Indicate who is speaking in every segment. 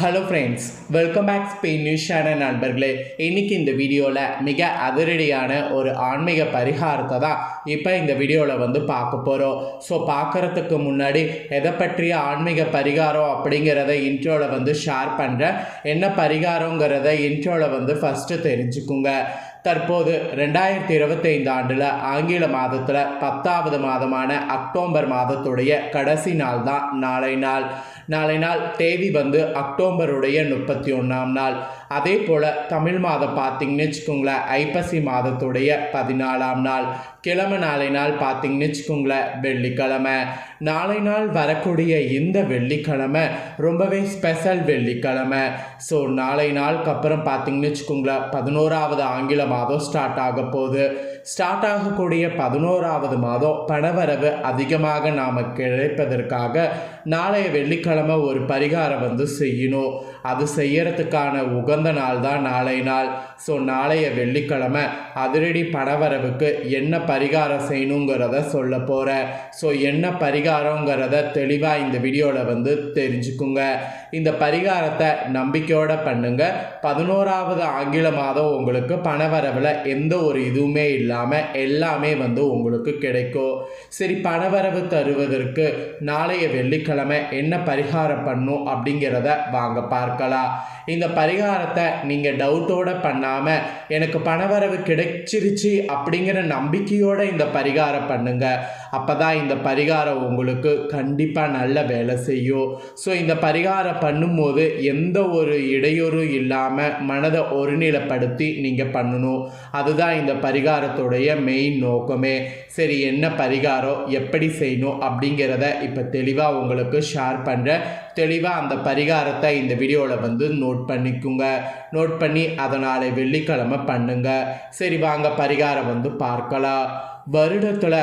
Speaker 1: Hello friends welcome back Spain news channel நண்பர்களே. இன்றைக்கி இந்த வீடியோவில் மிக அதிரடியான ஒரு ஆன்மீக பரிகாரத்தை தான் இப்போ இந்த வீடியோவில் வந்து பார்க்க போகிறோம் ஸோ பார்க்குறதுக்கு முன்னாடி எதை பற்றிய ஆன்மீக பரிகாரம் அப்படிங்கிறத இன்ட்ரோவில் வந்து ஷேர் பண்ணுறேன் என்ன பரிகாரங்கிறத இன்ட்ரோவில் வந்து ஃபஸ்ட்டு தெரிஞ்சுக்குங்க. தற்போது ரெண்டாயிரத்தி இருபத்தைந்து ஆண்டில் ஆங்கில மாதத்தில் பத்தாவது மாதமான அக்டோபர் மாதத்துடைய கடைசி நாள் தான் நாளை நாள். நாளை நாள் தேதி வந்து அக்டோபருடைய முப்பத்தி ஒன்றாம் நாள். அதே போல் தமிழ் மாதம் பார்த்திங்கன்னு வச்சுக்கோங்களேன் ஐப்பசி மாதத்துடைய பதினாலாம் நாள். கிழமை நாளை நாள் பார்த்தீங்கன்னு வச்சுக்கோங்களேன் வெள்ளிக்கிழமை. நாளை நாள் வரக்கூடிய இந்த வெள்ளிக்கிழமை ரொம்பவே ஸ்பெஷல் வெள்ளிக்கிழமை. ஸோ நாளை நாளுக்கு அப்புறம் பார்த்திங்கன்னு வச்சுக்கோங்களேன் பதினோராவது ஆங்கில மாதம் ஸ்டார்ட் ஆக போகுது. ஸ்டார்ட் ஆகக்கூடிய பதினோராவது மாதம் பணவரவு அதிகமாக நாம் கிடைப்பதற்காக நாளைய வெள்ளிக்கிழமை ஒரு பரிகாரம் வந்து செய்யணும். அது செய்யறதுக்கான உகந்த நாள் தான் நாளை நாள். ஸோ நாளைய வெள்ளிக்கிழமை அதிரடி பணவரவுக்கு என்ன பரிகாரம் செய்யணுங்கிறத சொல்ல போகிறேன் ஸோ என்ன பரிகாரங்கிறத தெளிவாக இந்த வீடியோவில் வந்து தெரிஞ்சுக்குங்க. இந்த பரிகாரத்தை நம்பிக்கையோட பண்ணுங்க. பதினோராவது ஆங்கில மாதம் உங்களுக்கு பணவரவில் எந்த ஒரு இதுவுமே இல்லாமல் எல்லாமே வந்து உங்களுக்கு கிடைக்கும். சரி பணவரவு தருவதற்கு நாளைய வெள்ளிக்கிழமை என்ன பரிகாரம் பண்ணும் அப்படிங்கிறத வாங்க பார்க்கலாம். இந்த பரிகாரத்தை நீங்கள் டவுட்டோட பண்ணாமல் எனக்கு பணவரவு கிடைச்சிருச்சு அப்படிங்கிற நம்பிக்கையோடு இந்த பரிகாரம் பண்ணுங்க. அப்போ தான் இந்த பரிகாரம் உங்களுக்கு கண்டிப்பாக நல்ல வேலை செய்யும். ஸோ இந்த பரிகாரம் பண்ணும்போது எந்த ஒரு இடையூறும் இல்லாமல் மனதை ஒருநிலைப்படுத்தி நீங்கள் பண்ணணும். அதுதான் இந்த பரிகாரத்துடைய மெயின் நோக்கமே. சரி என்ன பரிகாரம் எப்படி செய்யணும் அப்படிங்கிறத இப்போ தெளிவாக உங்களுக்கு ஷேர் பண்ணுறேன் தெளிவாக அந்த பரிகாரத்தை இந்த வீடியோவில் வந்து நோட் பண்ணிக்குங்க. நோட் பண்ணி அதனால் வெள்ளிக்கிழமை பண்ணுங்க. சரி வாங்க பரிகாரம் வந்து பார்க்கலாம். வருடத்தில்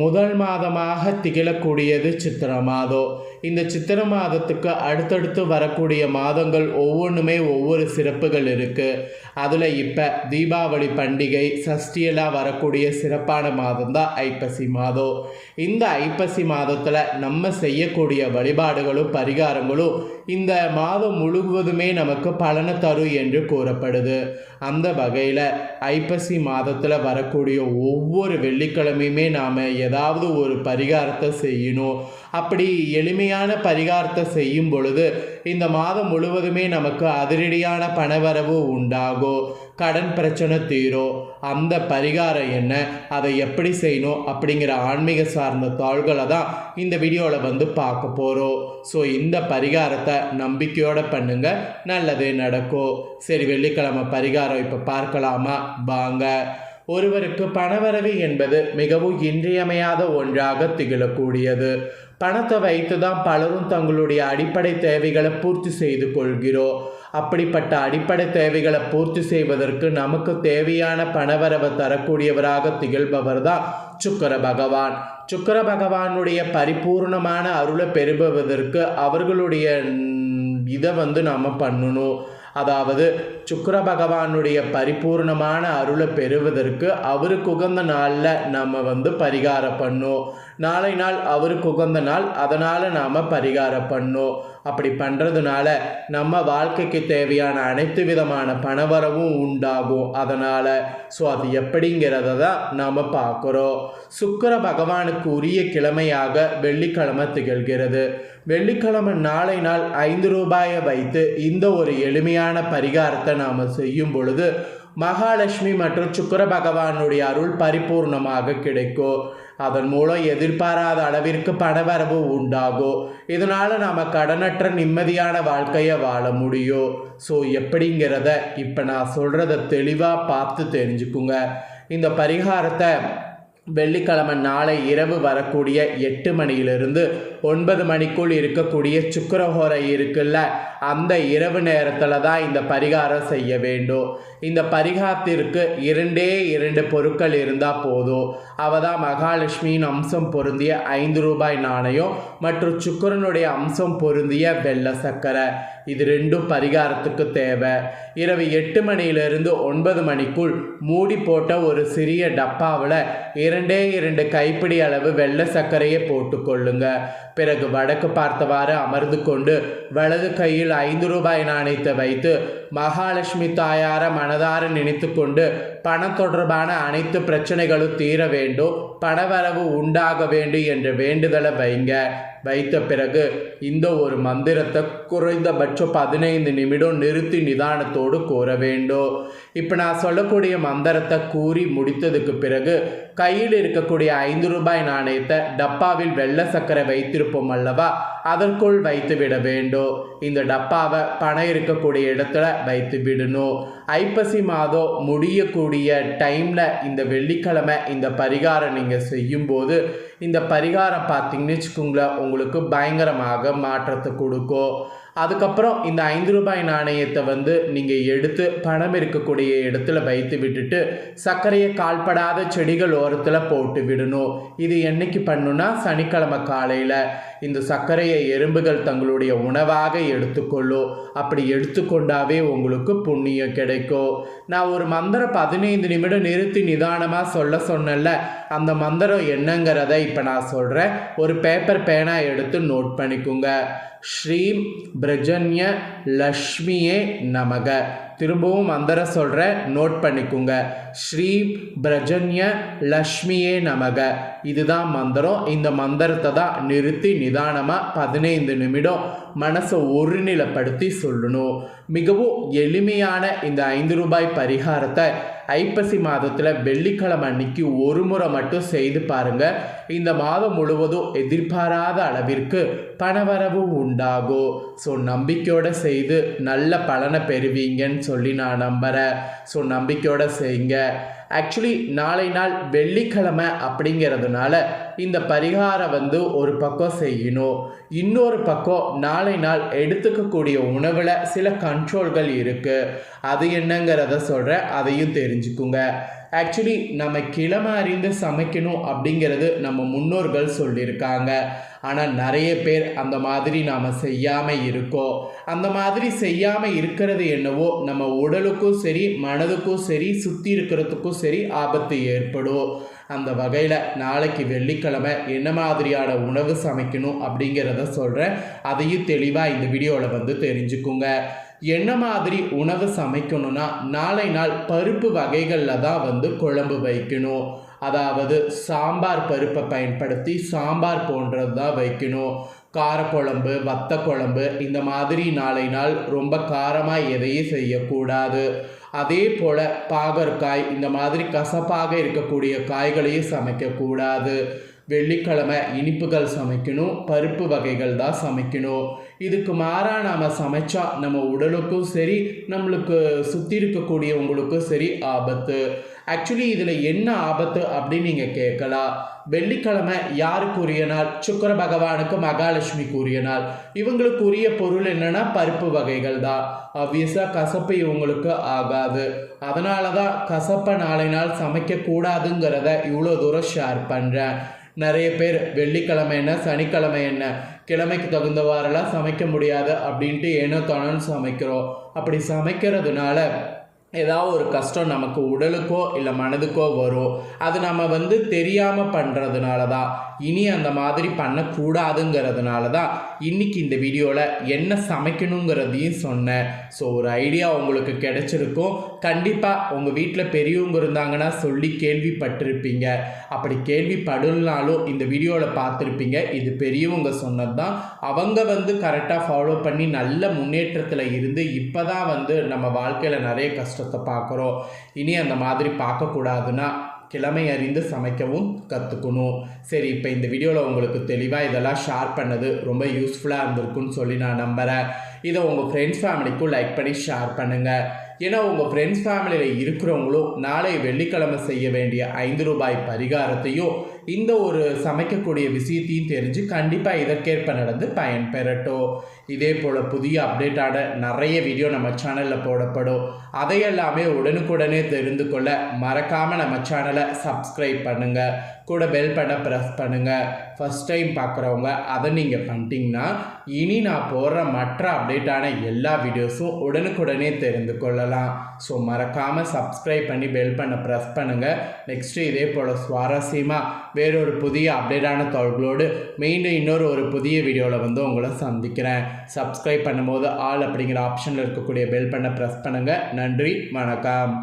Speaker 1: முதல் மாதமாக திகழக்கூடியது சித்திர மாதம். இந்த சித்திர மாதத்துக்கு அடுத்தடுத்து வரக்கூடிய மாதங்கள் ஒவ்வொன்றுமே ஒவ்வொரு சிறப்புகள் இருக்குது அதில் இப்போ தீபாவளி பண்டிகை சஷ்டியெல்லாம் வரக்கூடிய சிறப்பான மாதம் தான் ஐப்பசி மாதம். இந்த ஐப்பசி மாதத்தில் நம்ம செய்யக்கூடிய வழிபாடுகளும் பரிகாரங்களும் இந்த மாதம் முழுவதுமே நமக்கு பலனை தரும் என்று கூறப்படுது. அந்த வகையில் ஐப்பசி மாதத்தில் வரக்கூடிய ஒவ்வொரு வெள்ளிக்கிழமையுமே நாம் ஏதாவது ஒரு பரிகாரத்தை செய்யணும். அப்படி எளிமையான பரிகாரத்தை செய்யும் பொழுது இந்த மாதம் முழுவதுமே நமக்கு அதிரடியான பணவரவு உண்டாகும் கடன் பிரச்சனை தீரும் அந்த பரிகாரம் என்ன அதை எப்படி செய்யணும் அப்படிங்கிற ஆன்மீக சார்ந்த தாள்களை தான் இந்த வீடியோவில் வந்து பார்க்க போகிறோம் ஸோ இந்த பரிகாரத்தை நம்பிக்கையோடு பண்ணுங்க நல்லதே நடக்கும். சரி வெள்ளிக்கிழமை பரிகாரம் இப்போ பார்க்கலாமா? வாங்க. ஒருவருக்கு பணவரவு என்பது மிகவும் இன்றியமையாத ஒன்றாக திகழக்கூடியது. பணத்தை வைத்து தான் பலரும் தங்களுடைய அடிப்படை தேவைகளை பூர்த்தி செய்து கொள்கிறோம் அப்படிப்பட்ட அடிப்படை தேவைகளை பூர்த்தி செய்வதற்கு நமக்கு தேவையான பணவரவை தரக்கூடியவராக திகழ்பவர் தான் சுக்கர பகவான். சுக்கர பகவானுடைய பரிபூர்ணமான அருளை பெறுபவதற்கு அவர்களுடைய இதை வந்து நாம் பண்ணணும். அதாவது சுக்கர பகவானுடைய பரிபூர்ணமான அருளை பெறுவதற்கு அவருக்கு உகந்த நாளில் நம்ம வந்து பரிகாரம் பண்ணோம். நாளை நாள் அவருக்கு உகந்த நாள் அதனால் நாம் பரிகாரம் பண்ணோம். அப்படி பண்ணுறதுனால நம்ம வாழ்க்கைக்கு தேவையான அனைத்து விதமான பணவரவும் உண்டாகும். அதனால் ஸோ அது எப்படிங்கிறத தான் நாம் பார்க்குறோம். சுக்கர பகவானுக்கு உரிய கிழமையாக வெள்ளிக்கிழமை திகழ்கிறது. வெள்ளிக்கிழமை நாளை நாள் ஐந்து ரூபாயை வைத்து இந்த ஒரு எளிமையான பரிகாரத்தை நாம் செய்யும் பொழுது மகாலட்சுமி மற்றும் சுக்கர பகவானுடைய அருள் பரிபூர்ணமாக கிடைக்கும். அதன் மூலம் எதிர்பாராத அளவிற்கு பணவரவு உண்டாகும் இதனால் நாம் கடனற்ற நிம்மதியான வாழ்க்கையை வாழ முடியும் ஸோ எப்படிங்கிறத இப்போ நான் சொல்கிறத தெளிவாக பார்த்து தெரிஞ்சுக்குங்க. இந்த பரிகாரத்தை வெள்ளிக்கிழமை நாளை இரவு வரக்கூடிய எட்டு மணியிலிருந்து ஒன்பது மணிக்குள் இருக்கக்கூடிய சுக்கரஹோரை இருக்குல்ல அந்த இரவு நேரத்தில் தான் இந்த பரிகாரம் செய்ய வேண்டும். இந்த பரிகாரத்திற்கு இரண்டே இரண்டு பொருட்கள் இருந்தால் போதும். அவ தான் மகாலட்சுமியின் அம்சம் பொருந்திய ஐந்து ரூபாய் நாணயம் மற்றும் சுக்கரனுடைய அம்சம் பொருந்திய வெள்ளை சக்கரை இது ரெண்டும் பரிகாரத்துக்கு தேவை. இரவு எட்டு மணியிலிருந்து ஒன்பது மணிக்குள் மூடி போட்ட ஒரு சிறிய டப்பாவில் இரண்டு இரண்டு கைப்பிடி அளவு வெள்ளை சர்க்கரையை போட்டுக்கொள்ளுங்க பிறகு வடக்கு பார்த்தவாறு அமர்ந்து கொண்டு வலது கையில் ஐந்து ரூபாய் நாணயத்தை வைத்து மகாலட்சுமி தாயார மனதார நினைத்து கொண்டு பணம் தொடர்பான அனைத்து பிரச்சனைகளும் தீர வேண்டும் பணவரவு உண்டாக வேண்டும் என்ற வேண்டுதலை வைங்க. வைத்த பிறகு இந்த ஒரு மந்திரத்தை குறைந்தபட்சம் பதினைந்து நிமிடம் நிறுத்தி நிதானத்தோடு கூற வேண்டும். இப்போ நான் சொல்லக்கூடிய மந்திரத்தை கூறி முடித்ததுக்கு பிறகு கையில் இருக்கக்கூடிய ஐந்து ரூபாய் நாணயத்தை டப்பாவில் வெள்ளை சக்கரை வைத்திருப்போம் அல்லவா? அதற்குள் வைத்து விட வேண்டும். இந்த டப்பாவை பணம் இருக்கக்கூடிய இடத்துல வைத்து விடணும் ஐப்பசி மாதம் முடியக்கூடிய டைமில் இந்த வெள்ளிக்கிழமை இந்த பரிகாரம் நீங்கள் செய்யும்போது இந்த பரிகாரம் பார்த்தீங்கன்னு வச்சுக்கோங்களேன் உங்களுக்கு பயங்கரமாக மாற்றத்தை கொடுக்கும். அதுக்கப்புறம் இந்த ஐந்து ரூபாய் நாணயத்தை வந்து நீங்கள் எடுத்து பணம் இருக்கக்கூடிய இடத்துல வைத்து விட்டுட்டு சர்க்கரையை கால்படாத செடிகள் ஓரத்தில் போட்டு விடணும். இது என்னைக்கு பண்ணுன்னா சனிக்கிழமை காலையில் இந்த சர்க்கரையை எறும்புகள் தங்களுடைய உணவாக எடுத்துக்கொள்ளும். அப்படி எடுத்துக்கொண்டாவே உங்களுக்கு புண்ணியம் கிடைக்கும். நான் ஒரு மந்திரம் பதினைந்து நிமிடம் நிறுத்தி நிதானமாக சொல்ல சொன்னேன்ல அந்த மந்திரம் என்னங்கிறத இப்போ நான் சொல்கிறேன் ஒரு பேப்பர் பேனா எடுத்து நோட் பண்ணிக்கோங்க. ஸ்ரீம் பிரஜன்ய லக்ஷ்மியே நமக. திரும்பவும் மந்திரம் சொல்கிறேன் நோட் பண்ணிக்கோங்க. ஸ்ரீ பிரஜன்ய லக்ஷ்மியே நமக. இதுதான் மந்திரம். இந்த மந்திரத்தை தான் நிறுத்தி நிதானமாக பதினைந்து நிமிடம் மனசை ஒருநிலைப்படுத்தி சொல்லணும். மிகவும் எளிமையான இந்த ஐந்து ரூபாய் பரிகாரத்தை ஐப்பசி மாதத்தில் வெள்ளிக்கிழமை அன்னைக்கு ஒரு முறை மட்டும் செய்து பாருங்க. இந்த மாதம் முழுவதும் எதிர்பாராத அளவிற்கு பணவரவு உண்டாகும். ஸோ நம்பிக்கையோடு செய்து நல்ல பலனை பெறுவீங்கன்னு சொல்லி நான் நம்புகிறேன் ஸோ நம்பிக்கையோடு செய்யுங்க. ஆக்சுவலி நாளை நாள் வெள்ளிக்கிழமை அப்படிங்கிறதுனால இந்த பரிகாரம் வந்து ஒரு பக்கம் செய்யணும். இன்னொரு பக்கம் நாளை நாள் எடுத்துக்கக்கூடிய உணவில் சில கண்ட்ரோல்கள் இருக்குது அது என்னங்கிறத சொல்கிறேன் அதையும் தெரிஞ்சுக்குங்க. ஆக்சுவலி நம்ம கிழமை அறிந்து சமைக்கணும் அப்படிங்கிறது நம்ம முன்னோர்கள் சொல்லியிருக்காங்க. ஆனால் நிறைய பேர் அந்த மாதிரி நாம் செய்யாமல் இருக்கோம் அந்த மாதிரி செய்யாமல் இருக்கிறது என்னவோ நம்ம உடலுக்கும் சரி மனதுக்கும் சரி சுற்றி இருக்கிறதுக்கும் சரி ஆபத்து ஏற்படும். அந்த வகையில் நாளைக்கு வெள்ளிக்கிழமை என்ன மாதிரியான உணவு சமைக்கணும் அப்படிங்கிறத சொல்கிறேன் அதையும் தெளிவாக இந்த வீடியோவில் வந்து தெரிஞ்சுக்குங்க. என்ன மாதிரி உணவு சமைக்கணும்னா நாளை நாள் பருப்பு வகைகளில் தான் வந்து குழம்பு வைக்கணும். அதாவது சாம்பார் பருப்பை பயன்படுத்தி சாம்பார் போன்றது தான் வைக்கணும். காரக்குழம்பு வத்த குழம்பு இந்த மாதிரி நாளை நாள் ரொம்ப காரமாக எதையும் செய்யக்கூடாது. அதே போல் பாகற்காய் இந்த மாதிரி கசப்பாக இருக்கக்கூடிய காய்களையும் சமைக்கக்கூடாது. வெள்ளிக்கிழமை இனிப்புகள் சமைக்கணும் பருப்பு வகைகள் தான் சமைக்கணும். இதுக்கு மாறாக நாம் சமைச்சா நம்ம உடலுக்கும் சரி நம்மளுக்கு சுற்றி இருக்கக்கூடியவங்களுக்கும் சரி ஆபத்து. ஆக்சுவலி இதில் என்ன ஆபத்து அப்படின்னு நீங்கள் கேட்கலாம். வெள்ளிக்கிழமை யாருக்குரிய நாள்? சுக்கர பகவானுக்கு மகாலட்சுமிக்கு உரிய நாள். இவங்களுக்கு உரிய பொருள் என்னன்னா பருப்பு வகைகள் தான். ஆப்வியஸாக கசப்பு இவங்களுக்கு ஆகாது. அதனால தான் கசப்பை நாளை நாள் சமைக்கக்கூடாதுங்கிறத இவ்வளோ தூரம் ஷேர் பண்ணுறேன் நிறைய பேர் வெள்ளிக்கிழமை என்ன சனிக்கிழமை என்ன கிழமைக்கு தகுந்தவாறெல்லாம் சமைக்க முடியாது அப்படின்ட்டு ஏனோ தானோன்னு சமைக்கிறோம். அப்படி சமைக்கிறதுனால ஏதாவது ஒரு கஷ்டம் நமக்கு உடலுக்கோ இல்லை மனதுக்கோ வரும். அது நம்ம வந்து தெரியாமல் பண்ணுறதுனால தான் இனி அந்த மாதிரி பண்ணக்கூடாதுங்கிறதுனால தான் இன்றைக்கி இந்த வீடியோவில் என்ன சமைக்கணுங்கிறதையும் சொன்னேன். ஸோ ஒரு ஐடியா உங்களுக்கு கிடைச்சிருக்கும். கண்டிப்பாக உங்கள் வீட்டில் பெரியவங்க இருந்தாங்கன்னா சொல்லி கேள்விப்பட்டிருப்பீங்க. அப்படி கேள்விப்படலனாலும் இந்த வீடியோவில் பார்த்துருப்பீங்க. இது பெரியவங்க சொன்னது தான் அவங்க வந்து கரெக்டாக ஃபாலோ பண்ணி நல்ல முன்னேற்றத்தில் இருந்து இப்போ தான் வந்து நம்ம வாழ்க்கையில் நிறைய கஷ்டத்தை பார்க்குறோம். இனி அந்த மாதிரி பார்க்கக்கூடாதுன்னா கிழமை அறிந்து சமைக்கவும் கற்றுக்கணும் சரி இப்போ இந்த வீடியோவில் உங்களுக்கு தெளிவாக இதெல்லாம் ஷேர் பண்ணது ரொம்ப யூஸ்ஃபுல்லாக இருந்திருக்குன்னு சொல்லி நான் நம்புகிறேன் இதை உங்கள் ஃப்ரெண்ட்ஸ் ஃபேமிலிக்கும் லைக் பண்ணி ஷேர் பண்ணுங்கள் ஏன்னா உங்கள் ஃப்ரெண்ட்ஸ் ஃபேமிலியில் இருக்கிறவங்களும் நாளை வெள்ளிக்கிழமை செய்ய வேண்டிய ஐந்து ரூபாய் பரிகாரத்தையும் இந்த ஒரு சமைக்கக்கூடிய விஷயத்தையும் தெரிஞ்சு கண்டிப்பாக இதற்கேற்ப நடந்து பயன்பெறட்டும். இதே போல் புதிய அப்டேட்டான நிறைய வீடியோ நம்ம சேனலில் போடப்படும். அதையெல்லாமே உடனுக்குடனே தெரிந்து கொள்ள மறக்காமல் நம்ம சேனலை சப்ஸ்கிரைப் பண்ணுங்கள் கூட பெல் பண்ண ப்ரெஸ் பண்ணுங்கள் ஃபஸ்ட் டைம் பார்க்குறவங்க அதை நீங்கள் பண்ணிட்டீங்கன்னா இனி நான் போடுற மற்ற அப்டேட்டான எல்லா வீடியோஸும் உடனுக்குடனே தெரிந்து கொள்ளலாம். ஸோ மறக்காமல் சப்ஸ்கிரைப் பண்ணி பெல் பண்ண ப்ரெஸ் பண்ணுங்கள் நெக்ஸ்ட்டு இதே போல் சுவாரஸ்யமாக வேறொரு புதிய அப்டேட்டான தொழில்களோடு மீண்டும் இன்னொரு ஒரு புதிய வீடியோவில் வந்து உங்களை சந்திக்கிறேன். சப்ஸ்கிரைப் பண்ணும்போது ஆல் அப்படிங்கிற ஆப்ஷனில் இருக்கக்கூடிய பெல் பண்ண ப்ரெஸ் பண்ணுங்கள் நன்றி வணக்கம்.